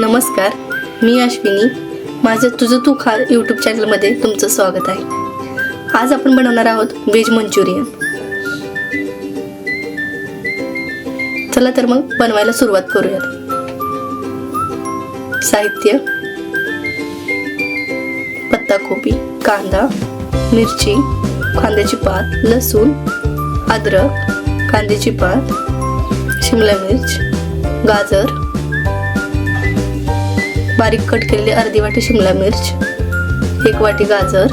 नमस्कार मी अश्विनी. माझं तुझं तू खा यूट्यूब चॅनलमध्ये तुमचं स्वागत आहे. आज आपण बनवणार आहोत व्हेज मंचुरियन. चला तर मग बनवायला सुरुवात करूयात. साहित्य पत्ताकोबी कांदा मिरची कांद्याची पात लसूण अद्रक कांद्याची पात शिमला मिर्च गाजर बारीक कट केलेली अर्धी वाटी शिमला मिर्च एक वाटी गाजर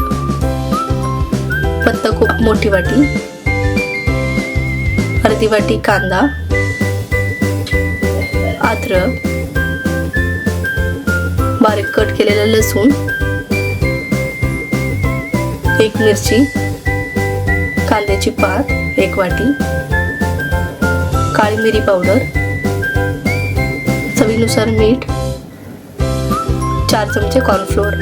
पत्ता खूप मोठी वाटी अर्धी वाटी कांदा अद्रक बारीक कट केलेलं लसूण एक मिरची कांद्याची पात एक वाटी काळी मिरी पावडर चवीनुसार मीठ चार चमचे कॉर्नफ्लोअर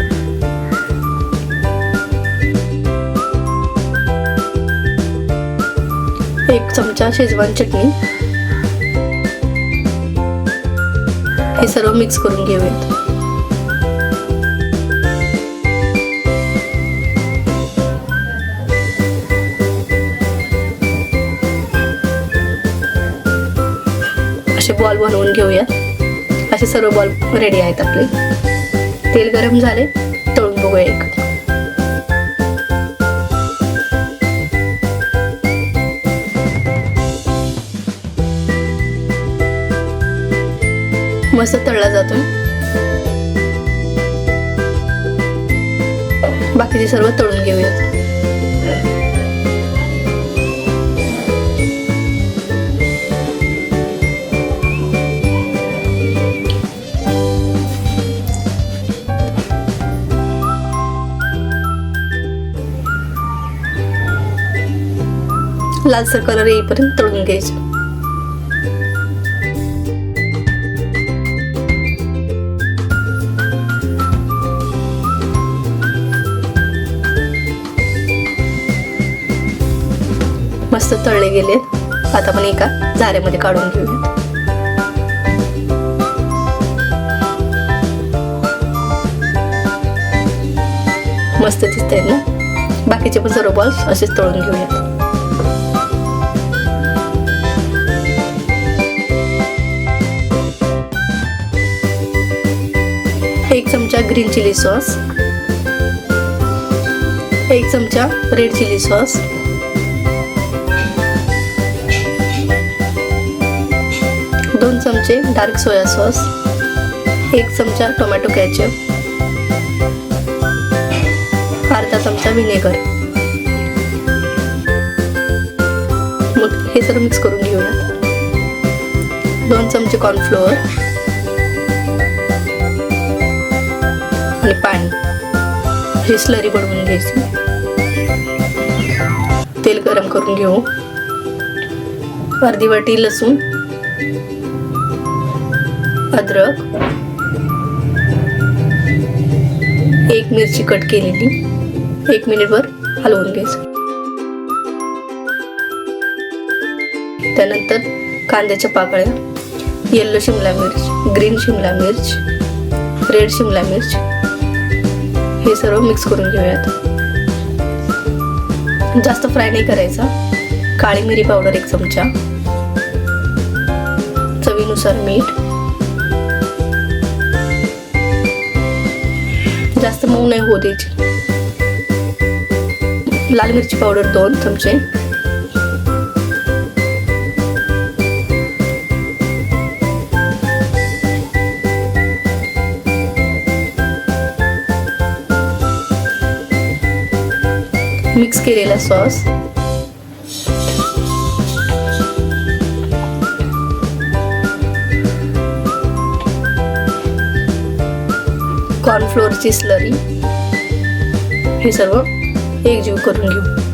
एक चमचा शेजवान चटणी. हे सर्व मिक्स करून घेऊयात. असे बॉल बनवून घेऊयात. असे सर्व बॉल रेडी आहेत आपले. तेल गरम झाले तळून बघूया एक. मस्त तळला जातोय. बाकीचे सर्व तळून घेऊयात. लालसर कलर येईपर्यंत तळून घ्यायचं. मस्त तळले गेले आता आपण एका झाऱ्यामध्ये काढून घेऊया. मस्त दिसत आहेत ना? बाकीचे पण सर्व बॉल्स असेच तळून घेऊयात. चमचा ग्रीन चिली सॉस एक चमचा रेड चिली सॉस दोन चमचे डार्क सोया सॉस एक चमचा टोमॅटो कॅचअप अर्धा चमचा विनेगर. मग हे सर्व मिक्स करून घेऊया दोन चमचे कॉर्नफ्लोअर पाणी ही स्लरी बनवून घ्यायची. तेल गरम करून घेऊ. अर्धी वाटी लसूण अद्रक एक मिरची कट केलेली. एक मिनिटभर हलवून घ्यायचं. त्यानंतर कांद्याच्या पाकळ्या येल्लो शिमला मिर्च ग्रीन शिमला मिर्च रेड शिमला मिर्च हे सर्व मिक्स करून घेऊयात. जास्त फ्राय नाही करायचा. काळी मिरी पावडर एक चमचा. चवीनुसार मीठ. जास्त मऊ नाही होऊ द्यायची. लाल मिरची पावडर दोन चमचे. मिक्स केलेला सॉस कॉर्नफ्लोअरची स्लरी हे सर्व एकजीव करून घेऊ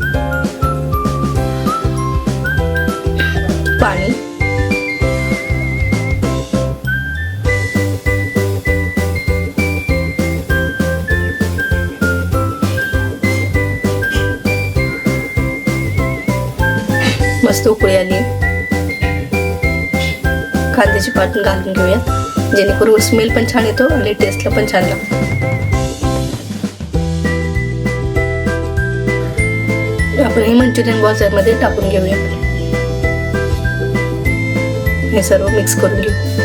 मस्त उकळी आली. कांद्याची पाट घालून घेऊयात जेणेकरून स्मेल पण छान येतो आणि टेस्टला पण छान लागतो. आपण हे मंचुरियन बॉल्समध्ये टाकून घेऊया. हे सर्व मिक्स करून घेऊ.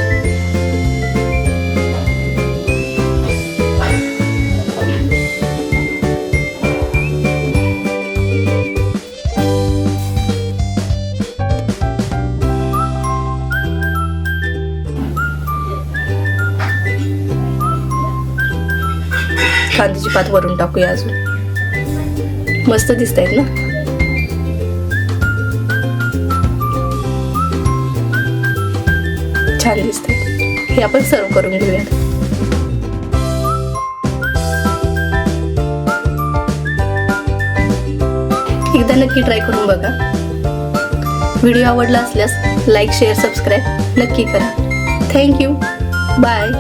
कांद्याची पात वरून टाकूया अजून. मस्त दिसत आहेत ना? छान दिसत हे आपण सर्व करून घेऊयात एकदा नक्की ट्राय करून बघा. व्हिडिओ आवडला असल्यास लाईक शेअर सबस्क्राईब नक्की करा. Thank you bye.